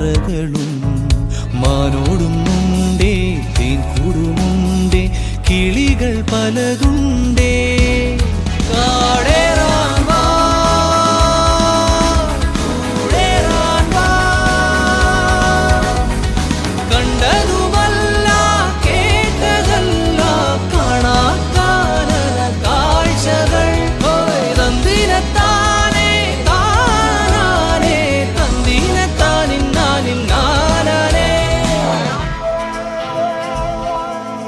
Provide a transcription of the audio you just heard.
തറകളും മാനോടുമുണ്ടേ തേൻ കൂടുമുണ്ടേ കിളികൾ പലതുണ്ടേ.